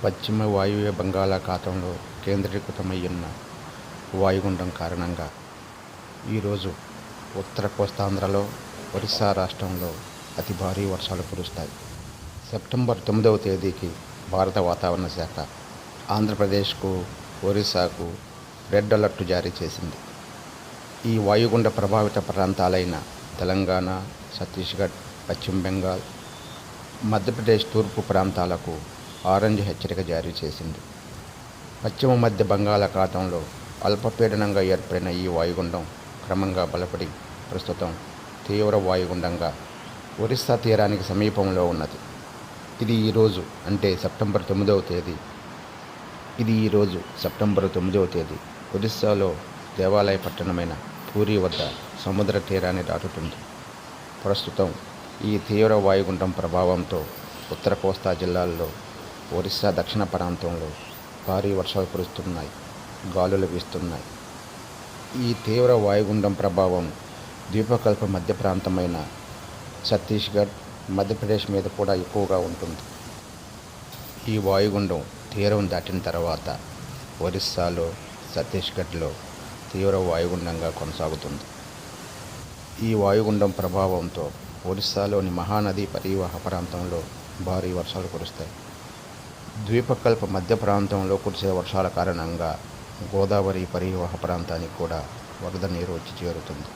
పశ్చిమ వాయువ్య బంగాళాఖాతంలో కేంద్రీకృతమయ్యున్న వాయుగుండం కారణంగా ఈరోజు ఉత్తర కోస్తాంధ్రలో ఒరిస్సా రాష్ట్రంలో అతి భారీ వర్షాలు కురుస్తాయి. సెప్టెంబర్ తొమ్మిదవ తేదీకి భారత వాతావరణ శాఖ ఆంధ్రప్రదేశ్కు ఒరిస్సాకు రెడ్ అలర్ట్ జారీ చేసింది. ఈ వాయుగుండ ప్రభావిత ప్రాంతాలైన తెలంగాణ ఛత్తీస్గఢ్ పశ్చిమ బెంగాల్ మధ్యప్రదేశ్ తూర్పు ప్రాంతాలకు ఆరెంజ్ హెచ్చరిక జారీ చేసింది. పశ్చిమ మధ్య బంగాళాఖాతంలో అల్పపీడనంగా ఏర్పడిన ఈ వాయుగుండం క్రమంగా బలపడి ప్రస్తుతం తీవ్ర వాయుగుండంగా ఒరిస్సా తీరానికి సమీపంలో ఉన్నది. ఇది ఈరోజు అంటే సెప్టెంబర్ తొమ్మిదవ తేదీ. ఇది ఈరోజు సెప్టెంబర్ తొమ్మిదవ తేదీ. ఒరిస్సాలో దేవాలయ పట్టణమైన పూరి వద్ద సముద్ర తీరాన్ని దాటుతుంది. ప్రస్తుతం ఈ తీవ్ర వాయుగుండం ప్రభావంతో ఉత్తర కోస్తా జిల్లాల్లో ఒరిస్సా దక్షిణ ప్రాంతంలో భారీ వర్షాలు కురుస్తున్నాయి గాలులు వీస్తున్నాయి. ఈ తీవ్ర వాయుగుండం ప్రభావం ద్వీపకల్ప మధ్య ప్రాంతమైన ఛత్తీస్గఢ్ మధ్యప్రదేశ్ మీద కూడా ఎక్కువగా ఉంటుంది. ఈ వాయుగుండం తీరం దాటిన తర్వాత ఒరిస్సాలో ఛత్తీస్గఢ్లో తీవ్ర వాయుగుండంగా కొనసాగుతుంది. ఈ వాయుగుండం ప్రభావంతో ఒరిస్సాలోని మహానది పరివాహ ప్రాంతంలో భారీ వర్షాలు కురుస్తాయి. ద్వీపకల్ప మధ్య ప్రాంతంలో కురిసే వర్షాల కారణంగా గోదావరి పరివాహ ప్రాంతానికి కూడా వరద నీరు వచ్చి చేరుతుంది.